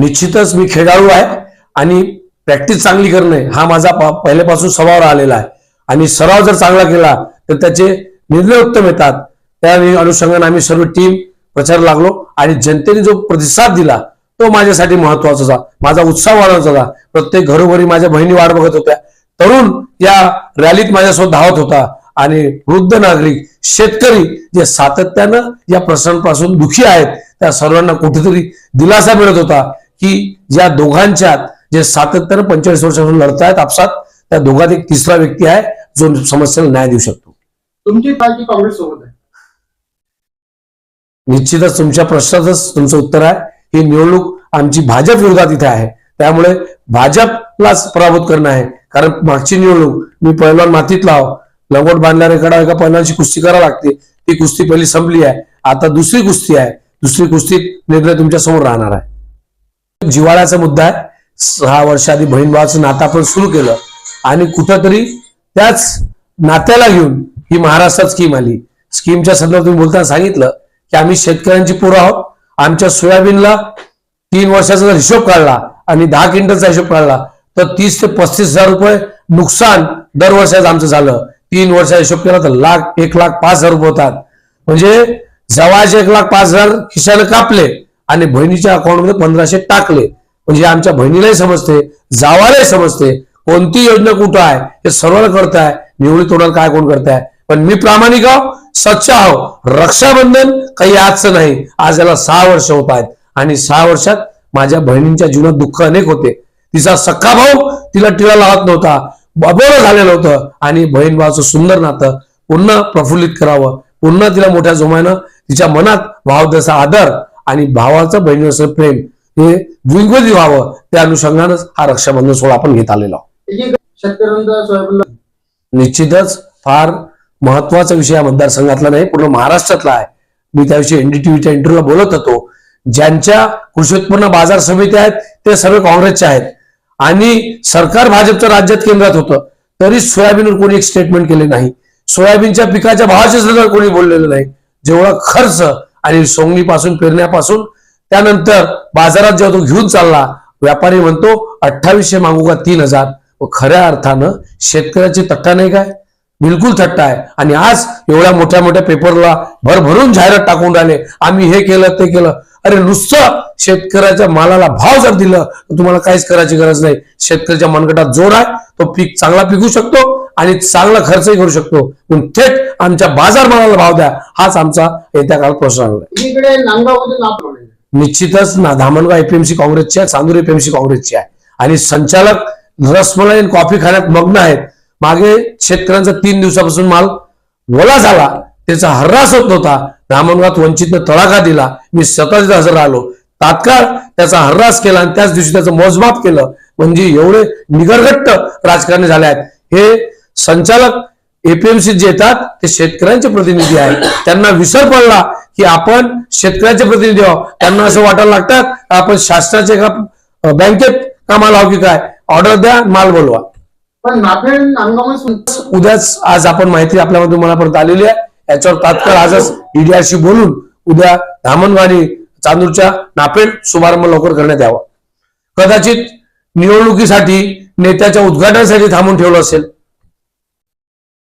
निश्चितच मी खेळाडू आहे आणि प्रॅक्टिस चांगली करणे हा माझा पहिल्यापासून स्वभाव राहिलेला आहे. आणि सराव जर चांगला केला तर त्याचे निर्णय उत्तम येतात. त्या अनुषंगाने आम्ही सर्व टीम प्रचार लागलो आणि जनतेने जो प्रतिसाद दिला तो माझ्यासाठी महत्त्वाचा होता. माझा उत्साह वाढवायचा होता. प्रत्येक घरोघरी माझ्या बहिणी वाट बघत होत्या. तरुण या रॅलीत माझ्यासोबत धावत होता. आणि वृद्ध नागरिक शेतकरी जे सातत्यानं या प्रसंगापासून दुखी आहेत त्या सर्वांना कुठेतरी दिलासा मिळत होता. की ज्या दोघांच्यात जे सातत्यानं पंचेचाळीस वर्षापासून लढतायत आपसात त्या दोघात एक तिसरा व्यक्ती आहे जो समस्येला न्याय देऊ शकतो. तुमची पार्टी काँग्रेस सोबत आहे. निश्चितच तुमच्या प्रश्नातच तुमचं उत्तर आहे. ही निवडणूक आमची भाजप विरोधात इथे आहे. त्यामुळे भाजपलाच पराभूत करणं आहे. कारण मागची निवडणूक मी पहिलवान मातीत लाव लंगोट बांधल्यावर एका एका पहिलवानची कुस्ती करावी लागते. ती कुस्ती पहिली संपली आहे. आता दुसरी कुस्ती आहे. दुसरी कुस्तीत निर्णय तुमच्यासमोर राहणार आहे. जिवाळ्याचा मुद्दा आहे. सहा वर्ष आधी बहीण भावाचं नातं आपण सुरू केलं. आणि कुठंतरी त्याच नात्याला घेऊन ही महाराष्ट्रात स्कीम आली. स्कीमच्या संदर्भात तुम्ही बोलताना सांगितलं की आम्ही शेतकऱ्यांची पोरं आहोत. आमच्या सोयाबीनला तीन वर्षाचा जर हिशोब काढला आणि दहा क्विंटलचा हिशोब काढला तर तीस ते पस्तीस हजार रुपये नुकसान दर वर्षाचं आमचं झालं. तीन वर्षाचा हिशोब केला तर लाख एक लाख पाच हजार रुपये होतात. म्हणजे जवळचे एक लाख पाच हजार खिशाने कापले. आणि बहिणीच्या अकाउंटमध्ये पंधराशे टाकले. म्हणजे आमच्या बहिणीलाही समजते जावालाही समजते कोणती योजना कुठं आहे हे सर्वांना करताय निवडी तोडायला काय कोण करताय. पण मी प्रामाणिक आहो सच्चा आहो. रक्षाबंधन काही आजचं नाही आज याला सहा वर्ष होत आहेत. आणि सहा वर्षात माझ्या बहिणींच्या जीवनात दुःख अनेक होते. तिचा सख्खा भाऊ तिला टिळा लावत नव्हता बबोर झालेलं होतं आणि बहीण भावाचं सुंदर नातं पुन्हा प्रफुल्लित करावं. पुन्हा तिला मोठ्या जोमानं तिच्या मनात भाव तसा आदर आणि भावाचं बहिणीचं प्रेम हे द्विगुणित व्हावं त्या अनुषंगानंच हा रक्षाबंधन सोहळा आपण घेत आलेलो आहोत. निश्चितच फार महत्त्वाचा विषय या मतदारसंघातला नाही पूर्ण महाराष्ट्रातला आहे. मी त्याविषयी एनडीटीव्हीच्या इंटरव्ह्यूला बोलत होतो. ज्यांच्या कृषी उत्पन्न बाजार समित्या आहेत ते सर्व काँग्रेसच्या आहेत. आणि सरकार भाजपचं राज्यात केंद्रात होतं. तरी सोयाबीनवर कोणी एक स्टेटमेंट केले नाही. सोयाबीनच्या पिकाच्या भावाच्या संदर्भात कोणी बोललेलं नाही. जेवढा खर्च आणि सोंगणीपासून फिरण्यापासून त्यानंतर बाजारात जेव्हा तो घेऊन चालला व्यापारी म्हणतो अठ्ठावीसशे मागू का तीन हजार? व खऱ्या अर्थानं शेतकऱ्याची तट्टा नाही काय? बिलकुल थट्टा आहे. आणि आज एवढ्या मोठ्या मोठ्या पेपरला भरभरून जाहिरात टाकून राहिले. आम्ही हे केलं ते केलं. अरे नुसतं शेतकऱ्याच्या मालाला भाव जर दिलं तर तुम्हाला काहीच करायची गरज नाही. शेतकऱ्याच्या मनगटात जोर आहे तो पीक चांगला पिकू शकतो आणि चांगला खर्चही करू शकतो. पण थेट आमच्या बाजार मालाला भाव द्या हाच आमचा येत्या काळात प्रश्न आहे. निश्चितच ना धामणगाव एपीएमसी काँग्रेसची आहे चांदूर एपीएमसी काँग्रेसची आहे. आणि संचालक रसमलाई आणि कॉफी खाण्यात मग्न आहेत. मागे शेतकऱ्यांचा तीन दिवसापासून माल ओला झाला त्याचा हर्रास होत नव्हता. धामणगावात वंचितनं तडाखा दिला. मी स्वतः तिथे हजर राहिलो. तात्काळ त्याचा हर्रास केला आणि त्याच दिवशी त्याचं मोजमाप केलं. म्हणजे एवढे निगरघट्ट राजकारणी झाले आहेत. हे संचालक एपीएमसी जे येतात ते शेतकऱ्यांचे प्रतिनिधी आहेत. त्यांना विसर पडला की आपण शेतकऱ्याचे प्रतिनिधी आहोत. त्यांना असं वाटायला लागतात आपण शासनाचे अं, बँकेत कामाला आहो की काय? ऑर्डर द्या माल बोलवा. पण उद्याच आज आपण माहिती आपल्यामध्ये मनापर्यंत आलेली आहे. याच्यावर तात्काळ आजच ईडीआरशी बोलून उद्या धामणवाणी चांदूरच्या नापेड शुभारंभ लवकर करण्यात यावा. कदाचित निवडणुकीसाठी नेत्याच्या उद्घाटनासाठी थांबून ठेवलं असेल.